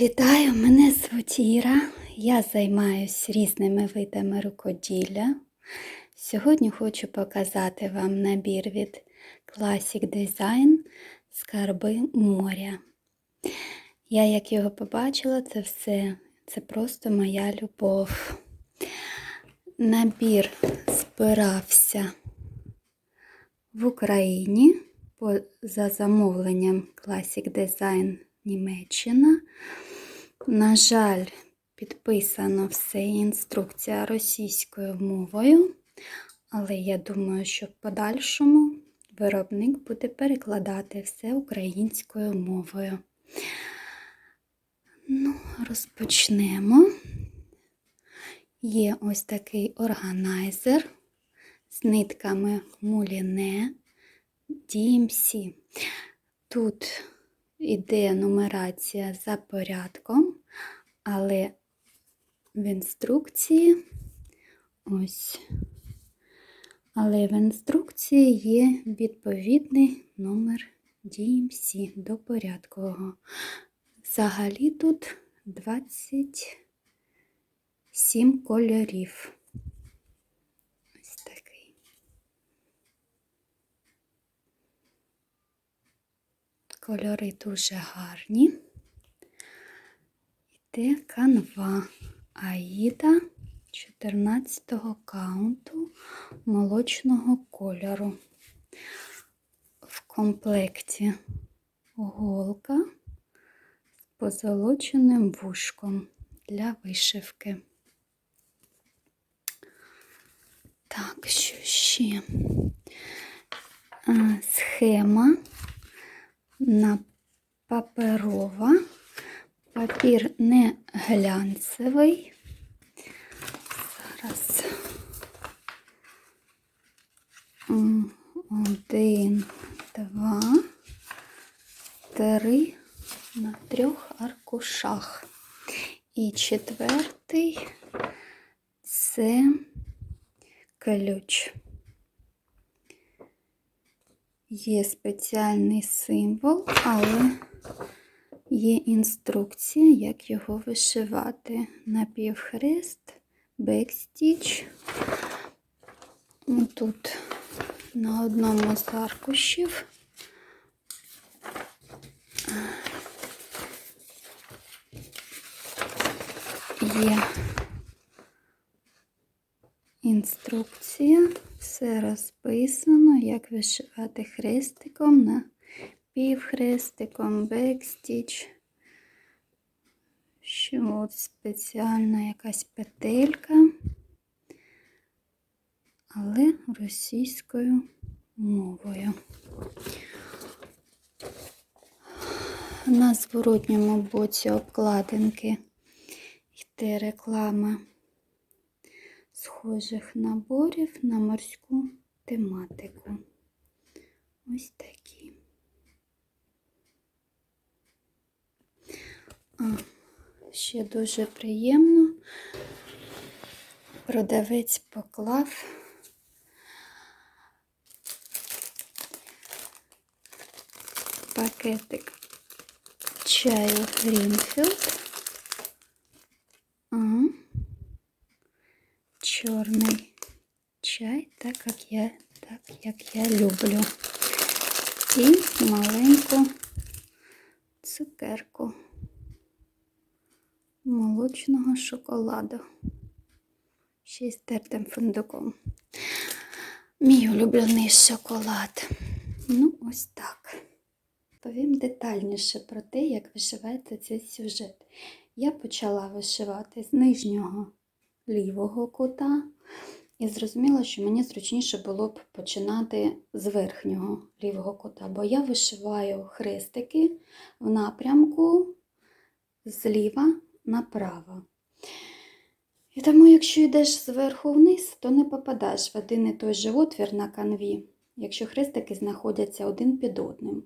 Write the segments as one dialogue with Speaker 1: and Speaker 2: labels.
Speaker 1: Вітаю, мене звуть Іра. Я займаюся різними видами рукоділля. Сьогодні хочу показати вам набір від Classic Design Скарби моря. Я, як його побачила, це все це просто моя любов. Набір збирався в Україні за замовленням Classic Design Німеччина. На жаль, підписано все інструкція російською мовою, але я думаю, що в подальшому виробник буде перекладати все українською мовою. Ну, розпочнемо. Є ось такий органайзер з нитками муліне DMC. Тут іде нумерація за порядком, але в інструкції ось, але в інструкції є відповідний номер DMC до порядкового. Взагалі тут 27 кольорів. Ось такий. Кольори дуже гарні. Іде канва Аїда 14-го каунту молочного кольору. В комплекті голка з позолоченим вушком для вишивки. Так, що ще? Схема на паперова. Папір не глянцевий. Зараз один, два, три на трьох аркушах. І четвертий це ключ. Є спеціальний символ, але є інструкція, як його вишивати. Напівхрест, бекстіч. Тут на одному з аркушів є інструкція, все розписано, як вишивати хрестиком на півхрестиком, бекстіч. Що от спеціальна якась петелька, але російською мовою. На зворотньому боці обкладинки йде реклама схожих наборів на морську тематику. Ось такі. А, ще дуже приємно. Продавець поклав пакетик чаю Грінфілд. Чорний чай, так як я, так як я люблю. І маленьку цукерку молочного шоколаду. Ще й з тертим фундуком. Мій улюблений шоколад. Ну, ось так. Повім детальніше про те, як вишивається цей сюжет. Я почала вишивати з нижнього лівого кута і зрозуміла, що мені зручніше було б починати з верхнього лівого кута, бо я вишиваю хрестики в напрямку зліва направо. І тому, якщо йдеш зверху вниз, то не попадаєш в один і той же отвір на канві, якщо хрестики знаходяться один під одним.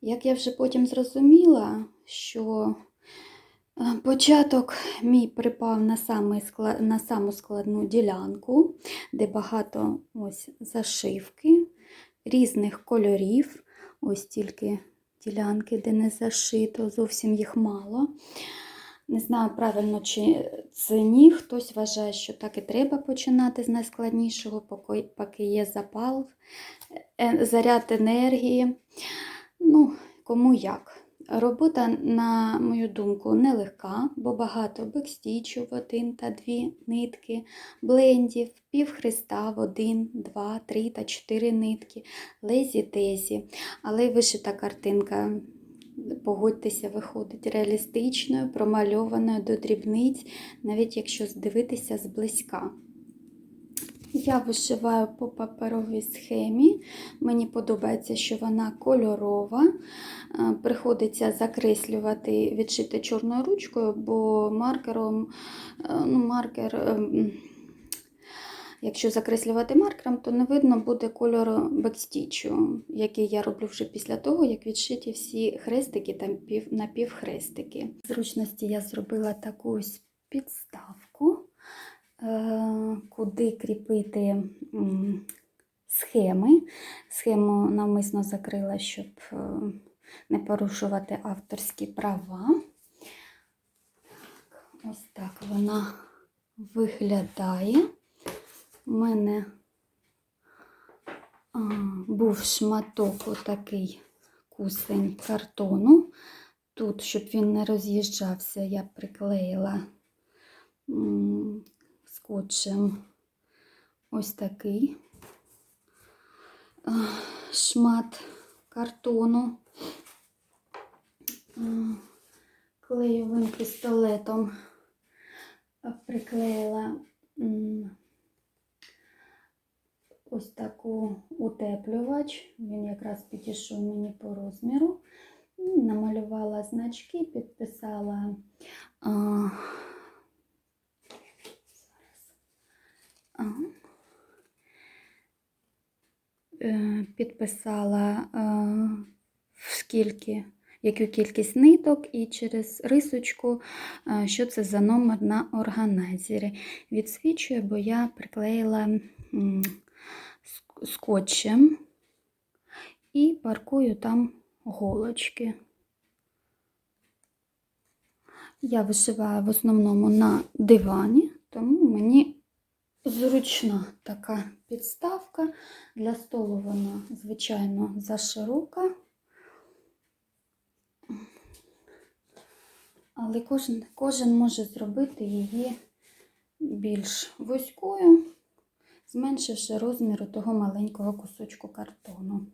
Speaker 1: Як я вже потім зрозуміла, що початок мій припав на, на саму складну ділянку, де багато ось зашивки різних кольорів, ось тільки ділянки, де не зашито, зовсім їх мало. Не знаю правильно, чи це ні. Хтось вважає, що так і треба починати з найскладнішого, поки, поки є запал, е, заряд енергії. Ну, кому як. Робота, на мою думку, нелегка, бо багато бекстічу в один та дві нитки, блендів, півхреста в один, два, три та чотири нитки, лезі-тезі. Але вишита картинка, погодьтеся, виходить реалістичною, промальованою до дрібниць, навіть якщо здивитися зблизька. Я вишиваю по паперовій схемі. Мені подобається, що вона кольорова. Е, Приходиться закреслювати, відшити чорною ручкою, бо маркером, е, ну, маркер, е, якщо закреслювати маркером, то не видно буде кольору бекстічу, який я роблю вже після того, як відшиті всі хрестики та пів, напівхрестики. В зручності я зробила таку підставку куди кріпити схеми. Схему навмисно закрила, щоб е, не порушувати авторські права. Ось так вона виглядає. У мене був шматок отакий кусень картону. Тут, щоб він не роз'їжджався, я приклеїла скотчем ось такий шмат картону. Клеєвим пістолетом приклеїла ось таку утеплювач. Він якраз підійшов мені по розміру. Намалювала значки, підписала. Підписала е, скільки, яку кількість ниток і через рисочку, е, що це за номер на органайзері. Відсвічую, бо я приклеїла скотчем і паркую там голочки. Я вишиваю в основному на дивані, тому мені зручна така підставка. Для столу вона, звичайно, заширока. Але кожен, кожен може зробити її більш вузькою, зменшивши розміру того маленького кусочку картону.